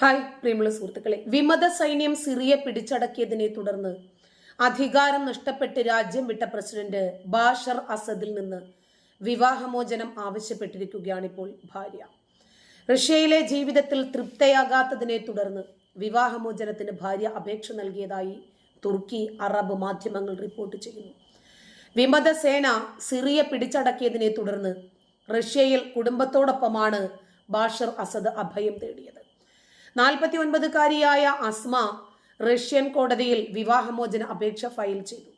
Hi പ്രിയമുള്ള സുഹൃത്തുക്കളെ. വിമത സൈന്യം സിറിയ പിടിച്ചടക്കിയതിനെ തുടർന്ന് അധികാരം നഷ്ടപ്പെട്ട് രാജ്യം വിട്ട പ്രസിഡന്റ് ബാഷർ അസദിൽ നിന്ന് വിവാഹമോചനം ആവശ്യപ്പെട്ടിരിക്കുകയാണ് ഇപ്പോൾ ഭാര്യ. റഷ്യയിലെ ജീവിതത്തിൽ തൃപ്തയാകാത്തതിനെ തുടർന്ന് വിവാഹമോചനത്തിന് ഭാര്യ അപേക്ഷ നൽകിയതായി തുർക്കി അറബ് മാധ്യമങ്ങൾ റിപ്പോർട്ട് ചെയ്യുന്നു. വിമത സേന സിറിയ പിടിച്ചടക്കിയതിനെ തുടർന്ന് റഷ്യയിൽ കുടുംബത്തോടൊപ്പമാണ് ബാഷർ അസദ് അഭയം തേടിയത്. നാൽപ്പത്തി ഒൻപതുകാരിയായ അസ്മ റഷ്യൻ കോടതിയിൽ വിവാഹമോചന അപേക്ഷ ഫയൽ ചെയ്തു.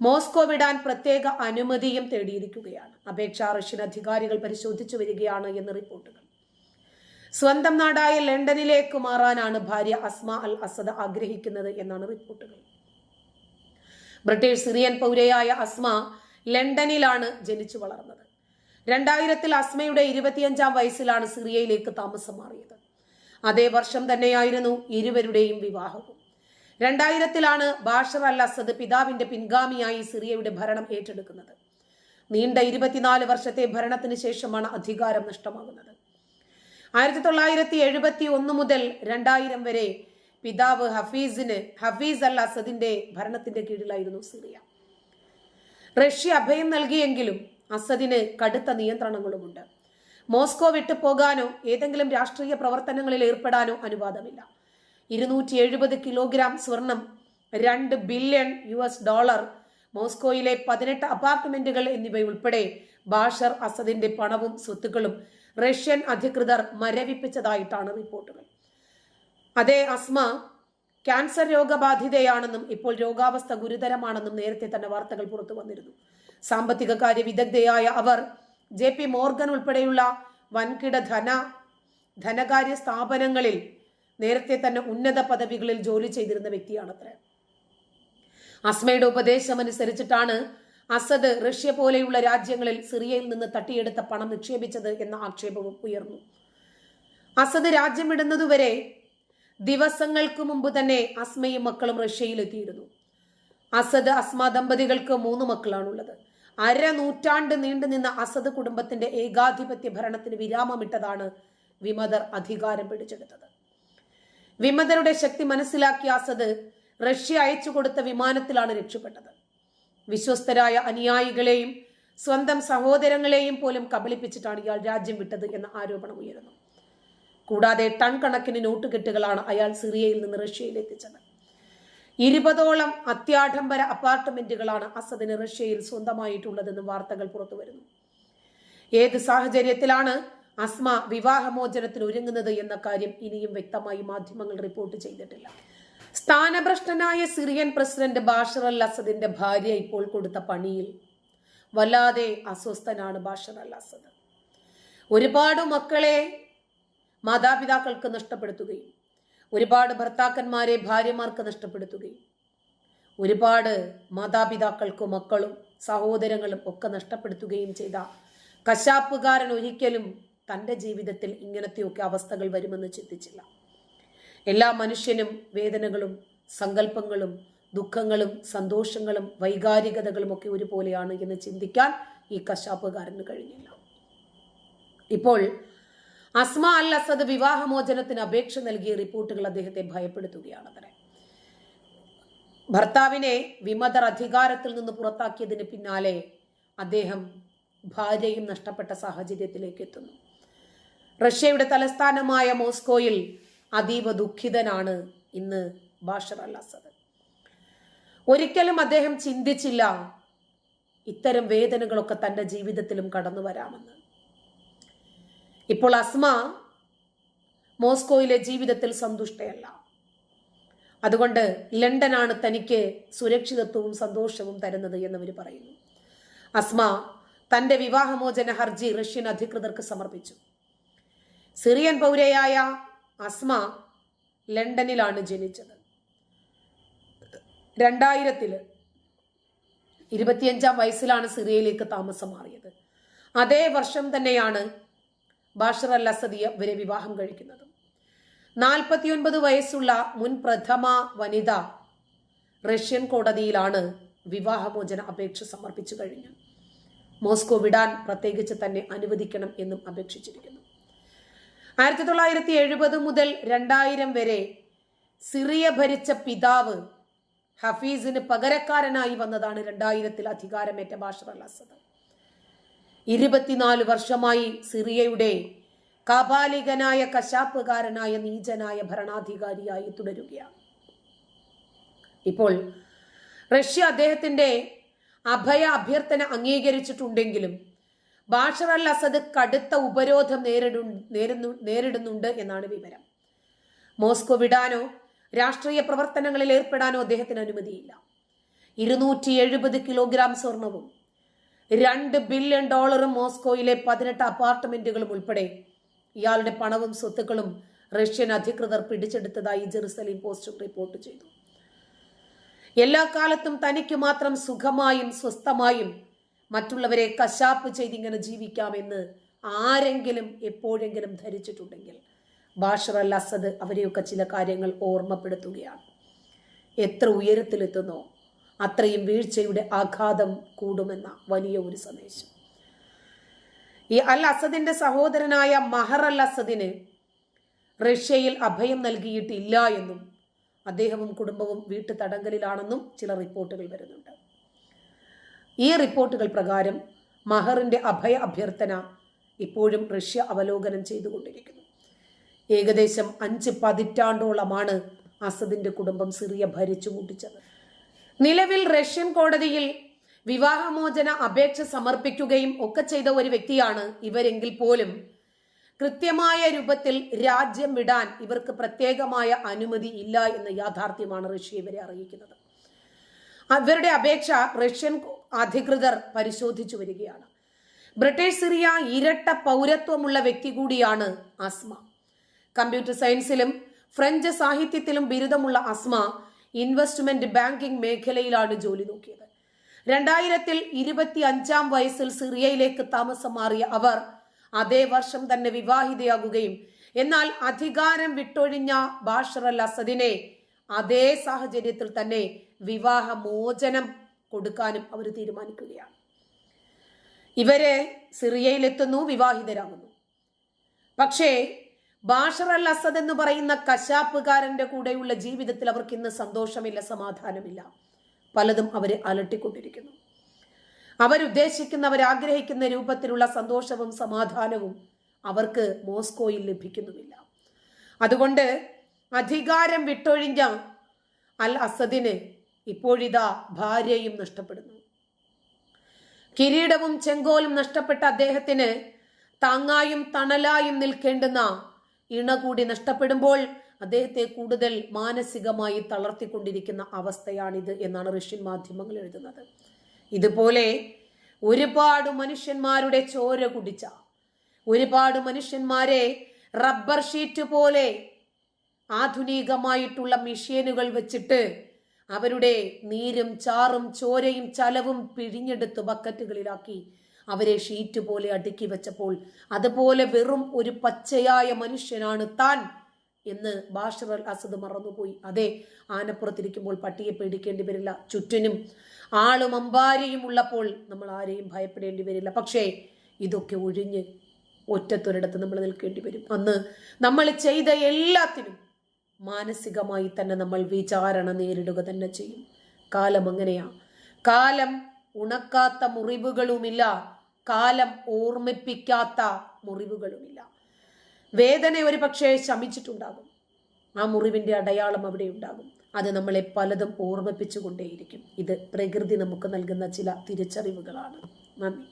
മോസ്കോ വിടാൻ പ്രത്യേക അനുമതിയും തേടിയിരിക്കുകയാണ്. അപേക്ഷ റഷ്യൻ അധികാരികൾ പരിശോധിച്ചു വരികയാണ് എന്ന് റിപ്പോർട്ടുകൾ. സ്വന്തം നാടായ ലണ്ടനിലേക്ക് മാറാനാണ് ഭാര്യ അസ്മ അൽ അസദ് ആഗ്രഹിക്കുന്നത് എന്നാണ് റിപ്പോർട്ടുകൾ. ബ്രിട്ടീഷ് സിറിയൻ പൗരയായ അസ്മ ലണ്ടനിലാണ് ജനിച്ചു വളർന്നത്. രണ്ടായിരത്തിൽ അസ്മയുടെ ഇരുപത്തിയഞ്ചാം വയസ്സിലാണ് സിറിയയിലേക്ക് താമസം മാറിയത്. അതേ വർഷം തന്നെയായിരുന്നു ഇരുവരുടെയും വിവാഹവും. രണ്ടായിരത്തിലാണ് ബാഷർ അൽ അസദ് പിതാവിന്റെ പിൻഗാമിയായി സിറിയയുടെ ഭരണം ഏറ്റെടുക്കുന്നത്. നീണ്ട ഇരുപത്തിനാല് വർഷത്തെ ഭരണത്തിന് ശേഷമാണ് അധികാരം നഷ്ടമാകുന്നത്. ആയിരത്തി തൊള്ളായിരത്തി എഴുപത്തി ഒന്ന് മുതൽ രണ്ടായിരം വരെ പിതാവ് ഹഫീസിന് ഹഫീസ് അൽ അസദിന്റെ ഭരണത്തിന്റെ കീഴിലായിരുന്നു സിറിയ. റഷ്യ അഭയം നൽകിയെങ്കിലും അസദിന് കടുത്ത നിയന്ത്രണങ്ങളുമുണ്ട്. മോസ്കോ വിട്ടുപോകാനോ ഏതെങ്കിലും രാഷ്ട്രീയ പ്രവർത്തനങ്ങളിൽ ഏർപ്പെടാനോ അനുവാദമില്ല. ഇരുന്നൂറ്റി എഴുപത് കിലോഗ്രാം സ്വർണം രണ്ട് ബില്യൺ യു എസ് ഡോളർ മോസ്കോയിലെ പതിനെട്ട് അപ്പാർട്ട്മെന്റുകൾ എന്നിവയുൾപ്പെടെ ബാഷർ അസദിന്റെ പണവും സ്വത്തുക്കളും റഷ്യൻ അധികൃതർ മരവിപ്പിച്ചതായിട്ടാണ് റിപ്പോർട്ടുകൾ. അതേ അസ്മ ക്യാൻസർ രോഗബാധിതയാണെന്നും ഇപ്പോൾ രോഗാവസ്ഥ ഗുരുതരമാണെന്നും നേരത്തെ തന്നെ വാർത്തകൾ പുറത്തു വന്നിരുന്നു സാമ്പത്തിക കാര്യ വിദഗ്ധയായ അവർ ജെ പി മോർഗൻ ഉൾപ്പെടെയുള്ള വൻകിട ധന ധനകാര്യ സ്ഥാപനങ്ങളിൽ നേരത്തെ തന്നെ ഉന്നത പദവികളിൽ ജോലി ചെയ്തിരുന്ന വ്യക്തിയാണത്രേ. അസ്മയുടെ ഉപദേശം അനുസരിച്ചിട്ടാണ് അസദ് റഷ്യ പോലെയുള്ള രാജ്യങ്ങളിൽ സിറിയയിൽ നിന്ന് തട്ടിയെടുത്ത പണം നിക്ഷേപിച്ചത് എന്ന ആക്ഷേപവും ഉയർന്നു. അസദ് രാജ്യം വിടുന്നതുവരെ ദിവസങ്ങൾക്ക് മുമ്പ് തന്നെ അസ്മയും മക്കളും റഷ്യയിൽ എത്തിയിരുന്നു അസദ് അസ്മ ദമ്പതികൾക്ക് മൂന്ന് മക്കളാണുള്ളത്. അര നൂറ്റാണ്ട് നീണ്ടുനിന്ന അസദ് കുടുംബത്തിന്റെ ഏകാധിപത്യ ഭരണത്തിന് വിരാമമിട്ടതാണ് വിമതർ അധികാരം പിടിച്ചെടുത്തത്. വിമതരുടെ ശക്തി മനസ്സിലാക്കിയ അസദ് റഷ്യ അയച്ചു കൊടുത്ത വിമാനത്തിലാണ് രക്ഷപ്പെട്ടത്. വിശ്വസ്തരായ അനുയായികളെയും സ്വന്തം സഹോദരങ്ങളെയും പോലും കബളിപ്പിച്ചിട്ടാണ് ഇയാൾ രാജ്യം വിട്ടത് എന്ന ആരോപണം ഉയരുന്നു. കൂടാതെ ടൺ കണക്കിന് നോട്ടുകെട്ടുകളാണ് അയാൾ സിറിയയിൽ നിന്ന് റഷ്യയിൽ എത്തിച്ചത് ഇരുപതോളം അത്യാഡംബര അപ്പാർട്ട്മെന്റുകളാണ് അസദിന് റഷ്യയിൽ സ്വന്തമായിട്ടുള്ളതെന്ന് വാർത്തകൾ പുറത്തു വരുന്നു ഏത് സാഹചര്യത്തിലാണ് അസ്മ വിവാഹമോചനത്തിന് ഒരുങ്ങുന്നത് എന്ന കാര്യം ഇനിയും വ്യക്തമായി മാധ്യമങ്ങൾ റിപ്പോർട്ട് ചെയ്തിട്ടില്ല. സ്ഥാനഭ്രഷ്ടനായ സിറിയൻ പ്രസിഡന്റ് ബാഷർ അൽ അസദിന്റെ ഭാര്യ ഇപ്പോൾ കൊടുത്ത പണിയിൽ വല്ലാതെ അസ്വസ്ഥനാണ് ബാഷർ അൽ അസദ് ഒരുപാട് മക്കളെ മാതാപിതാക്കൾക്ക് നഷ്ടപ്പെടുത്തുകയും ഒരുപാട് ഭർത്താക്കന്മാരെ ഭാര്യമാർക്ക് നഷ്ടപ്പെടുത്തുകയും ഒരുപാട് മാതാപിതാക്കൾക്കും മക്കളും സഹോദരങ്ങളും ഒക്കെ നഷ്ടപ്പെടുത്തുകയും ചെയ്ത കശാപ്പുകാരൻ ഒരിക്കലും തന്റെ ജീവിതത്തിൽ ഇങ്ങനത്തെയൊക്കെ അവസ്ഥകൾ വരുമെന്ന് ചിന്തിച്ചില്ല. എല്ലാ മനുഷ്യനും വേദനകളും സങ്കല്പങ്ങളും ദുഃഖങ്ങളും സന്തോഷങ്ങളും വൈകാരികതകളും ഒക്കെ ഒരുപോലെയാണ് എന്ന് ചിന്തിക്കാൻ ഈ കശാപ്പുകാരന് കഴിഞ്ഞില്ല. ഇപ്പോൾ അസ്മ അൽ അസദ് വിവാഹമോചനത്തിന് അപേക്ഷ നൽകിയ റിപ്പോർട്ടുകൾ അദ്ദേഹത്തെ ഭയപ്പെടുത്തുകയാണത്രേ ഭർത്താവിനെ വിമതർ അധികാരത്തിൽ നിന്ന് പുറത്താക്കിയതിന് പിന്നാലെ അദ്ദേഹം ഭാര്യയും നഷ്ടപ്പെട്ട സാഹചര്യത്തിലേക്ക് എത്തുന്നു. റഷ്യയുടെ തലസ്ഥാനമായ മോസ്കോയിൽ അതീവ ദുഃഖിതനാണ് ഇന്ന് ബാഷർ അൽ അസദ്. ഒരിക്കലും അദ്ദേഹം ചിന്തിച്ചില്ല ഇത്തരം വേദനകളൊക്കെ തന്റെ ജീവിതത്തിലും കടന്നു വരാമെന്ന് ഇപ്പോൾ അസ്മ മോസ്കോയിലെ ജീവിതത്തിൽ സന്തുഷ്ടയല്ല. അതുകൊണ്ട് ലണ്ടനാണ് തനിക്ക് സുരക്ഷിതത്വവും സന്തോഷവും തരുന്നത് എന്നവർ പറയുന്നു. അസ്മ തന്റെ വിവാഹമോചന ഹർജി റഷ്യൻ അധികൃതർക്ക് സമർപ്പിച്ചു. സിറിയൻ പൗരയായ അസ്മ ലണ്ടനിലാണ് ജനിച്ചത്. രണ്ടായിരത്തിൽ ഇരുപത്തിയഞ്ചാം വയസ്സിലാണ് സിറിയയിലേക്ക് താമസം മാറിയത്. അതേ വർഷം തന്നെയാണ് ബാഷർ അൽ അസദിയ ഇവരെ വിവാഹം കഴിക്കുന്നത്. നാൽപ്പത്തിയൊൻപത് വയസ്സുള്ള മുൻ പ്രഥമ വനിത റഷ്യൻ കോടതിയിലാണ് വിവാഹമോചന അപേക്ഷ സമർപ്പിച്ചു കഴിഞ്ഞു. മോസ്കോ വിടാൻ പ്രത്യേകിച്ച് തന്നെ അനുവദിക്കണം എന്നും അപേക്ഷിച്ചിരിക്കുന്നു. ആയിരത്തി തൊള്ളായിരത്തി എഴുപത് മുതൽ രണ്ടായിരം വരെ സിറിയ ഭരിച്ച പിതാവ് ഹഫീസിന് പകരക്കാരനായി വന്നതാണ് രണ്ടായിരത്തിൽ അധികാരമേറ്റ ബാഷർ അൽ അസദ്. ഇരുപത്തിനാല് വർഷമായി സിറിയയുടെ കാപാലികനായ കശാപ്പുകാരനായ നീചനായ ഭരണാധികാരിയായി തുടരുകയാണ്. ഇപ്പോൾ റഷ്യ അദ്ദേഹത്തിന്റെ അഭയ അഭ്യർത്ഥന അംഗീകരിച്ചിട്ടുണ്ടെങ്കിലും ബാഷർ അൽ അസദ് കടുത്ത ഉപരോധം നേരിടു നേരിടുന്നു നേരിടുന്നുണ്ട് എന്നാണ് വിവരം. മോസ്കോ വിടാനോ രാഷ്ട്രീയ പ്രവർത്തനങ്ങളിൽ ഏർപ്പെടാനോ അദ്ദേഹത്തിന് അനുമതിയില്ല. ഇരുന്നൂറ്റി എഴുപത് കിലോഗ്രാം സ്വർണവും രണ്ട് ബില്യൺ ഡോളറും മോസ്കോയിലെ പതിനെട്ട് അപ്പാർട്ട്മെന്റുകളും ഉൾപ്പെടെ ഇയാളുടെ പണവും സ്വത്തുക്കളും റഷ്യൻ അധികൃതർ പിടിച്ചെടുത്തതായി ജെറുസലേം പോസ്റ്റും റിപ്പോർട്ട് ചെയ്തു. എല്ലാ കാലത്തും തനിക്ക് മാത്രം സുഖമായും സ്വസ്ഥമായും മറ്റുള്ളവരെ കശാപ്പ് ചെയ്തിങ്ങനെ ജീവിക്കാമെന്ന് ആരെങ്കിലും എപ്പോഴെങ്കിലും ധരിച്ചിട്ടുണ്ടെങ്കിൽ ബാഷർ അൽ അസദ് അവരെയൊക്കെ ചില കാര്യങ്ങൾ ഓർമ്മപ്പെടുത്തുകയാണ്. എത്ര ഉയരത്തിലെത്തുന്നോ അത്രയും വീഴ്ചയുടെ ആഘാതം കൂടുമെന്ന വലിയ ഒരു സന്ദേശം. ഈ അൽ അസദിന്റെ സഹോദരനായ മഹർ അൽ അസദിന് റഷ്യയിൽ അഭയം നൽകിയിട്ടില്ല എന്നും അദ്ദേഹവും കുടുംബവും വീട്ടു തടങ്കലിലാണെന്നും ചില റിപ്പോർട്ടുകൾ വരുന്നുണ്ട്. ഈ റിപ്പോർട്ടുകൾ പ്രകാരം മഹറിന്റെ അഭയ അഭ്യർത്ഥന ഇപ്പോഴും റഷ്യ അവലോകനം ചെയ്തുകൊണ്ടിരിക്കുന്നു. ഏകദേശം അഞ്ച് പതിറ്റാണ്ടോളമാണ് അസദിന്റെ കുടുംബം സിറിയ ഭരിച്ചു നിലവിൽ റഷ്യൻ കോടതിയിൽ വിവാഹമോചന അപേക്ഷ സമർപ്പിക്കുകയും ഒക്കെ ചെയ്ത ഒരു വ്യക്തിയാണ് ഇവരെങ്കിൽ പോലും. കൃത്യമായ രൂപത്തിൽ രാജ്യം വിടാൻ ഇവർക്ക് പ്രത്യേകമായ അനുമതി ഇല്ല എന്ന യാഥാർത്ഥ്യമാണ് റഷ്യ ഇവരെ അറിയിക്കുന്നത്. അവരുടെ അപേക്ഷ റഷ്യൻ അധികൃതർ പരിശോധിച്ചു വരികയാണ്. ബ്രിട്ടീഷ് സിറിയ ഇരട്ട പൗരത്വമുള്ള വ്യക്തി കൂടിയാണ് അസ്മ. കമ്പ്യൂട്ടർ സയൻസിലും ഫ്രഞ്ച് സാഹിത്യത്തിലും ബിരുദമുള്ള അസ്മ ഇൻവെസ്റ്റ്മെന്റ് ബാങ്കിംഗ് മേഖലയിലാണ് ജോലി നോക്കിയത്. രണ്ടായിരത്തിൽ ഇരുപത്തി അഞ്ചാം വയസ്സിൽ സിറിയയിലേക്ക് താമസം മാറിയ അവർ അതേ വർഷം തന്നെ വിവാഹിതയാകുകയും എന്നാൽ അധികാരം വിട്ടൊഴിഞ്ഞ ബാഷർ അൽ അസദിനെ അതേ സാഹചര്യത്തിൽ തന്നെ വിവാഹമോചനം കൊടുക്കാനും അവർ തീരുമാനിക്കുകയാണ്. ഇവരെ സിറിയയിലെത്തുന്നു വിവാഹിതരാകുന്നു. പക്ഷേ ബാഷർ അൽ അസദ് എന്ന് പറയുന്ന കശാപ്പുകാരന്റെ കൂടെയുള്ള ജീവിതത്തിൽ അവർക്ക് ഇന്ന് സന്തോഷമില്ല സമാധാനമില്ല. പലതും അവരെ അലട്ടിക്കൊണ്ടിരിക്കുന്നു. അവരുദ്ദേശിക്കുന്ന അവരാഗ്രഹിക്കുന്ന രൂപത്തിലുള്ള സന്തോഷവും സമാധാനവും അവർക്ക് മോസ്കോയിൽ ലഭിക്കുന്നുമില്ല. അതുകൊണ്ട് അധികാരം വിട്ടൊഴിഞ്ഞ അൽ അസദിന് ഇപ്പോഴിതാ ഭാര്യയും നഷ്ടപ്പെടുന്നു. കിരീടവും ചെങ്കോലും നഷ്ടപ്പെട്ട അദ്ദേഹത്തിന് താങ്ങായും തണലായും നിൽക്കേണ്ടുന്ന ഇണ കൂടി നഷ്ടപ്പെടുമ്പോൾ അദ്ദേഹത്തെ കൂടുതൽ മാനസികമായി തളർത്തിക്കൊണ്ടിരിക്കുന്ന അവസ്ഥയാണിത് എന്നാണ് റഷ്യൻ മാധ്യമങ്ങൾ എഴുതുന്നത്. ഇതുപോലെ ഒരുപാട് മനുഷ്യന്മാരുടെ ചോര കുടിച്ച ഒരുപാട് മനുഷ്യന്മാരെ റബ്ബർ ഷീറ്റ് പോലെ ആധുനികമായിട്ടുള്ള മെഷീനുകൾ വെച്ചിട്ട് അവരുടെ നീരും ചാറും ചോരയും ചലവും പിഴിഞ്ഞെടുത്ത് ബക്കറ്റുകളിലാക്കി അവരെ ഷീറ്റ് പോലെ അടുക്കി വെച്ചപ്പോൾ അതുപോലെ വെറും ഒരു പച്ചയായ മനുഷ്യനാണ് താൻ എന്ന് ബാഷർ അൽ അസദ് മറന്നുപോയി. അതെ ആനപ്പുറത്തിരിക്കുമ്പോൾ പട്ടിയെ പേടിക്കേണ്ടി വരില്ല. ചുറ്റിനും ആളും അമ്പാരിയും ഉള്ളപ്പോൾ നമ്മൾ ആരെയും ഭയപ്പെടേണ്ടി വരില്ല. പക്ഷേ ഇതൊക്കെ ഒഴിഞ്ഞ് ഒറ്റത്തൊരിടത്ത് നമ്മൾ നിൽക്കേണ്ടി വരും. അന്ന് നമ്മൾ ചെയ്ത എല്ലാത്തിനും മാനസികമായി തന്നെ നമ്മൾ വിചാരണ നേരിടുക തന്നെ ചെയ്യും. കാലം അങ്ങനെയാ. കാലം ഉണക്കാത്ത മുറിവുകളുമില്ല. കാലം ഓർമ്മിപ്പിക്കാത്ത മുറിവുകളുമില്ല. വേദന ഒരു പക്ഷേ ശമിച്ചിട്ടുണ്ടാകും. ആ മുറിവിന്റെ അടയാളം അവിടെ ഉണ്ടാകും. അത് നമ്മളെ പലതും ഓർമ്മിപ്പിച്ചുകൊണ്ടേയിരിക്കും. ഇത് പ്രകൃതി നമുക്ക് നൽകുന്ന ചില തിരിച്ചറിവുകളാണ്. നന്ദി.